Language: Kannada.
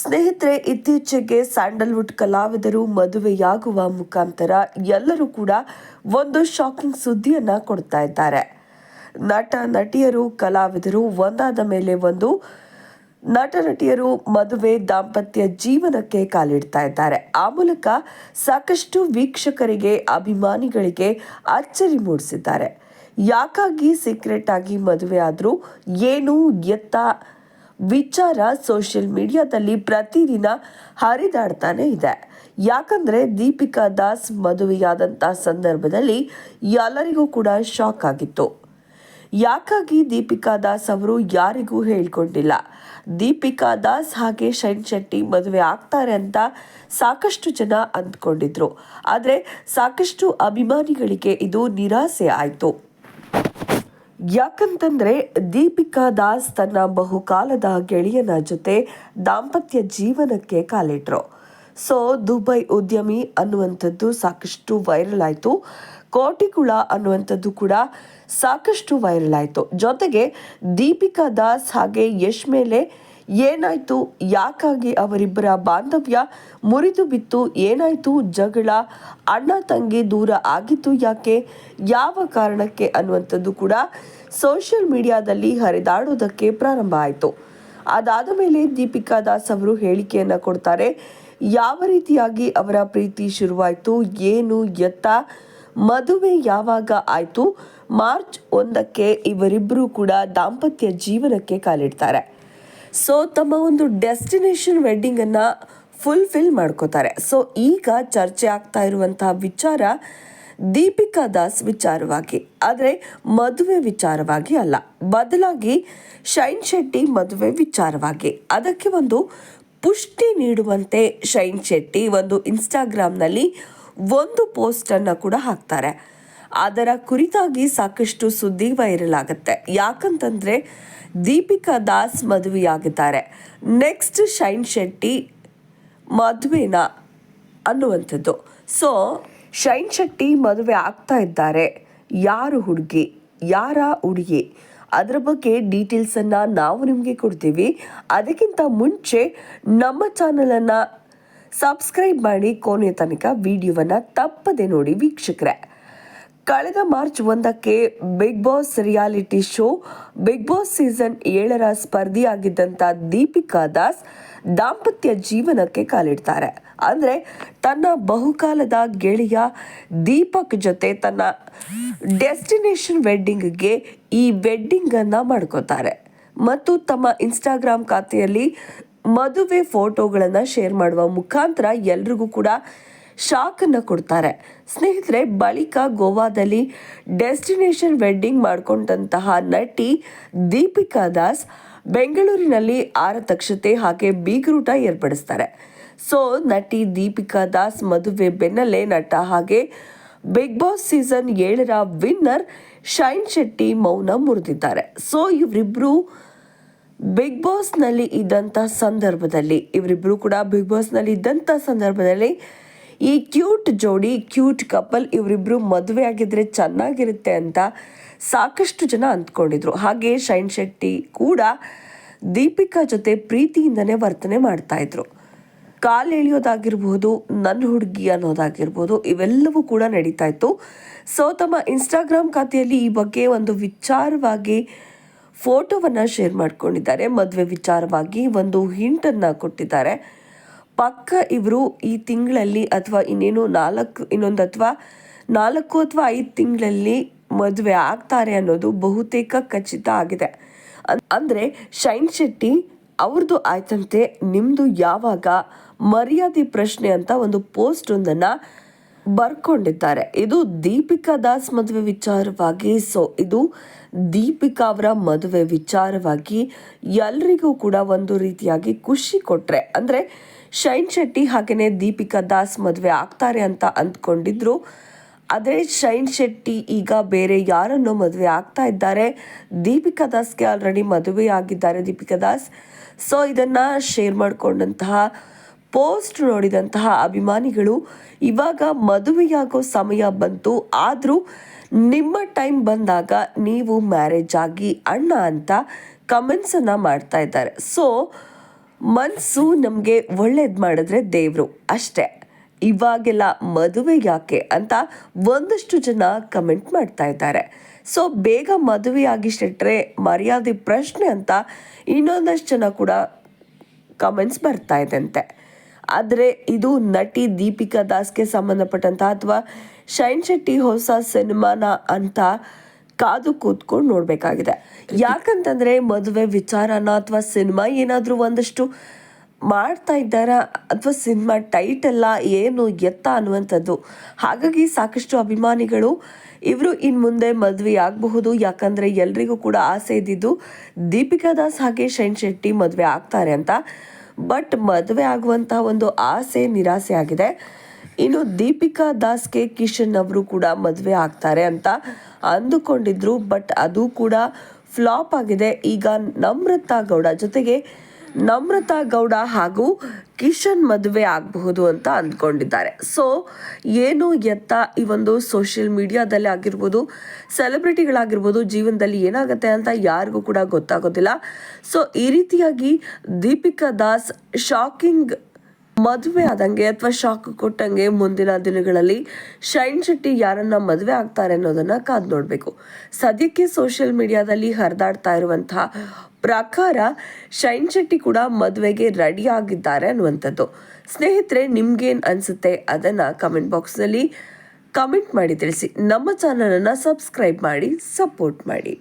ಸ್ನೇಹಿತರೆ, ಇತ್ತೀಚೆಗೆ ಸ್ಯಾಂಡಲ್ವುಡ್ ಕಲಾವಿದರು ಮದುವೆಯಾಗುವ ಮುಖಾಂತರ ಎಲ್ಲರೂ ಕೂಡ ಒಂದು ಶಾಕಿಂಗ್ ಸುದ್ದಿಯನ್ನು ಕೊಡ್ತಾ ಇದ್ದಾರೆ. ನಟ, ನಟಿಯರು, ಕಲಾವಿದರು ಒಂದಾದ ಮೇಲೆ ಒಂದು. ನಟ, ನಟಿಯರು ಮದುವೆ ದಾಂಪತ್ಯ ಜೀವನಕ್ಕೆ ಕಾಲಿಡ್ತಾ ಇದ್ದಾರೆ. ಆ ಮೂಲಕ ಸಾಕಷ್ಟು ವೀಕ್ಷಕರಿಗೆ, ಅಭಿಮಾನಿಗಳಿಗೆ ಅಚ್ಚರಿ ಮೂಡಿಸಿದ್ದಾರೆ. ಯಾಕಾಗಿ ಸೀಕ್ರೆಟ್ ಆಗಿ ಮದುವೆ ಆದರೂ, ಏನು ಎತ್ತ ವಿಚಾರ ಸೋಷಿಯಲ್ ಮೀಡಿಯಾದಲ್ಲಿ ಪ್ರತಿದಿನ ಹರಿದಾಡ್ತಾನೆ ಇದೆ. ಯಾಕಂದ್ರೆ ದೀಪಿಕಾ ದಾಸ್ ಮದುವೆಯಾದಂಥ ಸಂದರ್ಭದಲ್ಲಿ ಎಲ್ಲರಿಗೂ ಕೂಡ ಶಾಕ್ ಆಗಿತ್ತು. ಯಾಕಾಗಿ ದೀಪಿಕಾ ದಾಸ್ ಅವರು ಯಾರಿಗೂ ಹೇಳ್ಕೊಂಡಿಲ್ಲ? ದೀಪಿಕಾ ದಾಸ್ ಹಾಗೆ ಶೈನ್ ಶೆಟ್ಟಿ ಮದುವೆ ಆಗ್ತಾರೆ ಅಂತ ಸಾಕಷ್ಟು ಜನ ಅಂದ್ಕೊಂಡಿದ್ರು. ಆದರೆ ಸಾಕಷ್ಟು ಅಭಿಮಾನಿಗಳಿಗೆ ಇದು ನಿರಾಸೆ ಆಯಿತು. ಯಾಕಂತಂದ್ರೆ ದೀಪಿಕಾ ದಾಸ್ ತನ್ನ ಬಹುಕಾಲದ ಗೆಳೆಯನ ಜೊತೆ ದಾಂಪತ್ಯ ಜೀವನಕ್ಕೆ ಕಾಲಿಟ್ರು. ಸೊ, ದುಬೈ ಉದ್ಯಮಿ ಅನ್ನುವಂಥದ್ದು ಸಾಕಷ್ಟು ವೈರಲ್ ಆಯಿತು. ಕೋಟಿಕುಳ ಅನ್ನುವಂಥದ್ದು ಕೂಡ ಸಾಕಷ್ಟು ವೈರಲ್ ಆಯಿತು. ಜೊತೆಗೆ ದೀಪಿಕಾ ದಾಸ್ ಹಾಗೆ ಯಶ್ ಮೇಲೆ ಏನಾಯ್ತು? ಯಾಕಾಗಿ ಅವರಿಬ್ಬರ ಬಾಂಧವ್ಯ ಮುರಿದು ಬಿತ್ತು? ಏನಾಯ್ತು? ಜಗಳ, ಅಣ್ಣ ತಂಗಿ ದೂರ ಆಗಿತ್ತು ಯಾಕೆ? ಯಾವ ಕಾರಣಕ್ಕೆ ಅನ್ನುವಂಥದ್ದು ಕೂಡ ಸೋಷಿಯಲ್ ಮೀಡಿಯಾದಲ್ಲಿ ಹರಿದಾಡೋದಕ್ಕೆ ಪ್ರಾರಂಭ ಆಯಿತು. ಅದಾದ ಮೇಲೆ ದೀಪಿಕಾ ದಾಸ್ ಅವರು ಹೇಳಿಕೆಯನ್ನು ಕೊಡ್ತಾರೆ, ಯಾವ ರೀತಿಯಾಗಿ ಅವರ ಪ್ರೀತಿ ಶುರುವಾಯಿತು? ಏನು ಎತ್ತ ಮದುವೆ ಯಾವಾಗ ಆಯಿತು? ಮಾರ್ಚ್ ಒಂದಕ್ಕೆ ಇವರಿಬ್ಬರು ಕೂಡ ದಾಂಪತ್ಯ ಜೀವನಕ್ಕೆ ಕಾಲಿಡ್ತಾರೆ. ಸೊ ತಮ್ಮ ಒಂದು ಡೆಸ್ಟಿನೇಷನ್ ವೆಡ್ಡಿಂಗನ್ನು ಫುಲ್ಫಿಲ್ ಮಾಡ್ಕೋತಾರೆ. ಸೊ ಈಗ ಚರ್ಚೆ ಆಗ್ತಾ ಇರುವಂತಹ ವಿಚಾರ ದೀಪಿಕಾ ದಾಸ್ ವಿಚಾರವಾಗಿ. ಆದರೆ, ಮದುವೆ ವಿಚಾರವಾಗಿ ಅಲ್ಲ. ಬದಲಾಗಿ ಶೈನ್ ಶೆಟ್ಟಿ ಮದುವೆ ವಿಚಾರವಾಗಿ. ಅದಕ್ಕೆ ಒಂದು ಪುಷ್ಟಿ ನೀಡುವಂತೆ ಶೈನ್ ಶೆಟ್ಟಿ ಒಂದು ಇನ್ಸ್ಟಾಗ್ರಾಮ್ನಲ್ಲಿ ಒಂದು ಪೋಸ್ಟನ್ನು ಕೂಡ ಹಾಕ್ತಾರೆ. ಅದರ ಕುರಿತಾಗಿ ಸಾಕಷ್ಟು ಸುದ್ದಿ ವೈರಲ್ ಆಗುತ್ತೆ ಯಾಕಂತಂದ್ರೆ ದೀಪಿಕಾ ದಾಸ್ ಮದುವೆಯಾಗಿದ್ದಾರೆ. ನೆಕ್ಸ್ಟ್ ಶೈನ್ ಶೆಟ್ಟಿ ಮದುವೆನ ಅನ್ನುವಂಥದ್ದು. ಸೊ ಶೈನ್ ಶೆಟ್ಟಿ ಮದುವೆ ಆಗ್ತಾ ಇದ್ದಾರೆ. ಯಾರು ಹುಡುಗಿ? ಯಾರ ಹುಡುಗಿ? ಅದರ ಬಗ್ಗೆ ಡೀಟೇಲ್ಸನ್ನು ನಾವು ನಿಮಗೆ ಕೊಡ್ತೀವಿ. ಅದಕ್ಕಿಂತ ಮುಂಚೆ ನಮ್ಮ ಚಾನಲನ್ನು ಸಬ್ಸ್ಕ್ರೈಬ್ ಮಾಡಿ ಕೊನೆಯ ತನಕ ವಿಡಿಯೋವನ್ನು ತಪ್ಪದೆ ನೋಡಿ ವೀಕ್ಷಕರೇ. ಕಳೆದ ಮಾರ್ಚ್ ಒಂದಕ್ಕೆ Bigg Boss reality show Bigg Boss season ಏಳರ ಸ್ಪರ್ಧಿಯಾಗಿದ್ದಂಥ ದೀಪಿಕಾ ದಾಸ್ ದಾಂಪತ್ಯ ಜೀವನಕ್ಕೆ ಕಾಲಿಡ್ತಾರೆ. ಅಂದರೆ ತನ್ನ ಬಹುಕಾಲದ ಗೆಳೆಯ ದೀಪಕ್ ಜೊತೆ ತನ್ನ ಡೆಸ್ಟಿನೇಷನ್ ವೆಡ್ಡಿಂಗ್ಗೆ ಈ ವೆಡ್ಡಿಂಗನ್ನು ಮಾಡ್ಕೋತಾರೆ. ಮತ್ತು ತಮ್ಮ ಇನ್ಸ್ಟಾಗ್ರಾಮ್ ಖಾತೆಯಲ್ಲಿ ಮದುವೆ ಫೋಟೋಗಳನ್ನು ಶೇರ್ ಮಾಡುವ ಮುಖಾಂತರ ಎಲ್ರಿಗೂ ಕೂಡ ಶಾಕನ್ನು ಕೊಡ್ತಾರೆ. ಸ್ನೇಹಿತರೆ, ಬಳಿಕ ಗೋವಾದಲ್ಲಿ ಡೆಸ್ಟಿನೇಷನ್ ವೆಡ್ಡಿಂಗ್ ಮಾಡಿಕೊಂಡಂತಹ ನಟಿ ದೀಪಿಕಾ ದಾಸ್ ಬೆಂಗಳೂರಿನಲ್ಲಿ ಆರತಕ್ಷತೆ ಹಾಗೆ ಬೀಗ್ರೂಟ ಏರ್ಪಡಿಸ್ತಾರೆ. ಸೊ, ನಟಿ ದೀಪಿಕಾ ದಾಸ್ ಮದುವೆ ಬೆನ್ನಲ್ಲೇ ನಟ ಹಾಗೆ ಬಿಗ್ ಬಾಸ್ ಸೀಸನ್ ಏಳರ ವಿನ್ನರ್ ಶೈನ್ ಶೆಟ್ಟಿ ಮೌನ ಮುರಿದಿದ್ದಾರೆ. ಸೊ ಇವರಿಬ್ಬರು ಬಿಗ್ ಬಾಸ್ನಲ್ಲಿ ಇದ್ದಂಥ ಸಂದರ್ಭದಲ್ಲಿ ಇವರಿಬ್ಬರು ಕೂಡ ಬಿಗ್ ಬಾಸ್ನಲ್ಲಿ ಇದ್ದಂಥ ಸಂದರ್ಭದಲ್ಲಿ ಈ ಕ್ಯೂಟ್ ಜೋಡಿ, ಕ್ಯೂಟ್ ಕಪಲ್ ಇವರಿಬ್ಬರು ಮದುವೆ ಆಗಿದ್ರೆ ಚೆನ್ನಾಗಿರುತ್ತೆ ಅಂತ ಸಾಕಷ್ಟು ಜನ ಅಂದ್ಕೊಂಡಿದ್ರು. ಹಾಗೆ ಶೈನ್ ಶೆಟ್ಟಿ ಕೂಡ ದೀಪಿಕಾ ಜೊತೆ ಪ್ರೀತಿಯಿಂದನೇ ವರ್ತನೆ ಮಾಡ್ತಾ ಇದ್ರು. ಕಾಲು ಎಳೆಯೋದಾಗಿರ್ಬೋದು ನನ್ನ ಹುಡುಗಿ ಅನ್ನೋದಾಗಿರ್ಬೋದು ಇವೆಲ್ಲವೂ ಕೂಡ ನಡೀತಾ ಇತ್ತು. ಸೊ ತಮ್ಮ ಇನ್ಸ್ಟಾಗ್ರಾಮ್ ಖಾತೆಯಲ್ಲಿ ಈ ಬಗ್ಗೆ ಒಂದು ವಿಚಾರವಾಗಿ ಫೋಟೋವನ್ನು ಶೇರ್ ಮಾಡ್ಕೊಂಡಿದ್ದಾರೆ. ಮದುವೆ ವಿಚಾರವಾಗಿ ಒಂದು ಹಿಂಟನ್ನು ಕೊಟ್ಟಿದ್ದಾರೆ. ಪಕ್ಕ ಇವರು ಈ ತಿಂಗಳಲ್ಲಿ ಅಥವಾ ಇನ್ನೇನು ನಾಲ್ಕು, ಇನ್ನೊಂದು ಅಥವಾ ನಾಲ್ಕು ಅಥವಾ ಐದು ತಿಂಗಳಲ್ಲಿ ಮದುವೆ ಆಗ್ತಾರೆ ಅನ್ನೋದು ಬಹುತೇಕ ಖಚಿತ ಆಗಿದೆ. ಅಂದರೆ ಶೈನ್ ಶೆಟ್ಟಿ ಅವ್ರದ್ದು ಆಯ್ತಂತೆ ನಿಮ್ಮದು ಯಾವಾಗ ಮರ್ಯಾದೆ ಪ್ರಶ್ನೆ ಅಂತ ಒಂದು ಪೋಸ್ಟ್ ಒಂದನ್ನು ಬರ್ಕೊಂಡಿದ್ದಾರೆ. ಇದು ದೀಪಿಕಾ ದಾಸ್ ಮದುವೆ ವಿಚಾರವಾಗಿ ಸೊ ಇದು ದೀಪಿಕಾ ಅವರ ಮದುವೆ ವಿಚಾರವಾಗಿ ಎಲ್ರಿಗೂ ಕೂಡ ಒಂದು ರೀತಿಯಾಗಿ ಖುಷಿ ಕೊಟ್ಟರೆ ಅಂದ್ರೆ ಶೈನ್ ಶೆಟ್ಟಿ ಹಾಗೆಯೇ ದೀಪಿಕಾ ದಾಸ್ ಮದುವೆ ಆಗ್ತಾರೆ ಅಂತ ಅಂದ್ಕೊಂಡಿದ್ರು. ಆದರೆ ಶೈನ್ ಶೆಟ್ಟಿ ಈಗ ಬೇರೆ ಯಾರನ್ನು ಮದುವೆ ಆಗ್ತಾ ಇದ್ದಾರೆ. ದೀಪಿಕಾ ದಾಸ್ಗೆ ಆಲ್ರೆಡಿ ಮದುವೆ ಆಗಿದ್ದಾರೆ ದೀಪಿಕಾ ದಾಸ್. ಸೊ ಇದನ್ನ ಶೇರ್ ಮಾಡಿಕೊಂಡಂತಹ ಪೋಸ್ಟ್ ನೋಡಿದಂತಹ ಅಭಿಮಾನಿಗಳು ಇವಾಗ ಮದುವೆಯಾಗೋ ಸಮಯ ಬಂತು. ಆದರೂ ನಿಮ್ಮ ಟೈಮ್ ಬಂದಾಗ ನೀವು ಮ್ಯಾರೇಜ್ ಆಗಿ ಅಣ್ಣ ಅಂತ ಕಮೆಂಟ್ಸನ್ನು ಮಾಡ್ತಾ ಇದ್ದಾರೆ. ಸೊ ಮನಸ್ಸು ನಮಗೆ ಒಳ್ಳೇದು ಮಾಡಿದ್ರೆ ದೇವರು ಅಷ್ಟೇ. ಇವಾಗೆಲ್ಲ ಮದುವೆ ಯಾಕೆ ಅಂತ ಒಂದಷ್ಟು ಜನ ಕಮೆಂಟ್ ಮಾಡ್ತಾ ಇದ್ದಾರೆ. ಸೊ ಬೇಗ ಮದುವೆ ಸಿಟ್ಟರೆ ಮರ್ಯಾದೆ ಪ್ರಶ್ನೆ ಅಂತ ಇನ್ನೊಂದಷ್ಟು ಜನ ಕೂಡ ಕಮೆಂಟ್ಸ್ ಬರ್ತಾ ಇದಂತೆ ಆದರೆ ಇದು ನಟಿ ದೀಪಿಕಾ ದಾಸ್ಗೆ ಸಂಬಂಧಪಟ್ಟಂತ ಅಥವಾ ಶೈನ್ ಶೆಟ್ಟಿ ಹೊಸ ಸಿನಿಮಾನ ಅಂತ ಕಾದು ಕೂತ್ಕೊಂಡು ನೋಡಬೇಕಾಗಿದೆ. ಯಾಕಂತಂದ್ರೆ ಮದುವೆ ವಿಚಾರನ ಅಥವಾ ಸಿನಿಮಾ ಏನಾದರೂ ಒಂದಷ್ಟು ಮಾಡ್ತಾ ಇದ್ದಾರಾ ಅಥವಾ ಸಿನಿಮಾ ಟೈಟಲ್ಲ ಏನು ಎತ್ತ ಅನ್ನುವಂಥದ್ದು. ಹಾಗಾಗಿ ಸಾಕಷ್ಟು ಅಭಿಮಾನಿಗಳು ಇವರು ಇನ್ನು ಮುಂದೆ ಮದುವೆ ಆಗಬಹುದು ಯಾಕಂದರೆ ಎಲ್ರಿಗೂ ಕೂಡ ಆಸೆ ಇದ್ದಿದ್ದು ದೀಪಿಕಾ ದಾಸ್ ಹಾಗೆ ಶೈನ್ ಶೆಟ್ಟಿ ಮದುವೆ ಆಗ್ತಾರೆ ಅಂತ. ಬಟ್ ಮದುವೆ ಆಗುವಂತಹ ಒಂದು ಆಸೆ, ನಿರಾಸೆ ಆಗಿದೆ. ಇನ್ನು ದೀಪಿಕಾ ದಾಸ್ ಕೆ ಕಿಶನ್ ಅವರು ಕೂಡ ಮದುವೆ ಆಗ್ತಾರೆ ಅಂತ ಅಂದುಕೊಂಡಿದ್ರು. ಬಟ್ ಅದು ಕೂಡ ಫ್ಲಾಪ್ ಆಗಿದೆ. ಈಗ ನಮ್ರತಾ ಗೌಡ ಜೊತೆಗೆ ನಮ್ರತಾ ಗೌಡ ಹಾಗೂ ಕಿಶನ್ ಮದುವೆ ಆಗಬಹುದು ಅಂತ ಅಂದ್ಕೊಂಡಿದ್ದಾರೆ. ಸೊ ಏನು ಎತ್ತ ಈ ಒಂದು ಸೋಷಿಯಲ್ ಮೀಡಿಯಾದಲ್ಲಿ ಆಗಿರ್ಬೋದು ಸೆಲೆಬ್ರಿಟಿಗಳಾಗಿರ್ಬೋದು ಜೀವನದಲ್ಲಿ ಏನಾಗುತ್ತೆ ಅಂತ ಯಾರಿಗೂ ಕೂಡ ಗೊತ್ತಾಗೋದಿಲ್ಲ. ಸೊ ಈ ರೀತಿಯಾಗಿ ದೀಪಿಕಾ ದಾಸ್ ಶಾಕಿಂಗ್ ಮದುವೆ ಆದಂಗೆ ಅಥವಾ ಶಾಕ್ ಕೊಟ್ಟಂಗೆ ಮುಂದಿನ ದಿನಗಳಲ್ಲಿ ಶೈನ್ ಶೆಟ್ಟಿ ಯಾರನ್ನ ಮದುವೆ ಆಗ್ತಾರೆ ಅನ್ನೋದನ್ನ ಕಾದ್ ನೋಡಬೇಕು. ಸದ್ಯಕ್ಕೆ ಸೋಷಿಯಲ್ ಮೀಡಿಯಾದಲ್ಲಿ ಹರಿದಾಡ್ತಾ ಇರುವಂತಹ ಪ್ರಕಾರ ಶೈನ್ ಶೆಟ್ಟಿ ಕೂಡ ಮದುವೆಗೆ ರೆಡಿ ಆಗಿದ್ದಾರೆ ಅನ್ನುವಂಥದ್ದು. ಸ್ನೇಹಿತರೆ, ನಿಮ್ಗೇನ್ ಅನ್ಸುತ್ತೆ ಅದನ್ನ ಕಮೆಂಟ್ ಬಾಕ್ಸ್ನಲ್ಲಿ ಕಮೆಂಟ್ ಮಾಡಿ ತಿಳಿಸಿ. ನಮ್ಮ ಚಾನಲನ್ನು ಸಬ್ಸ್ಕ್ರೈಬ್ ಮಾಡಿ, ಸಪೋರ್ಟ್ ಮಾಡಿ.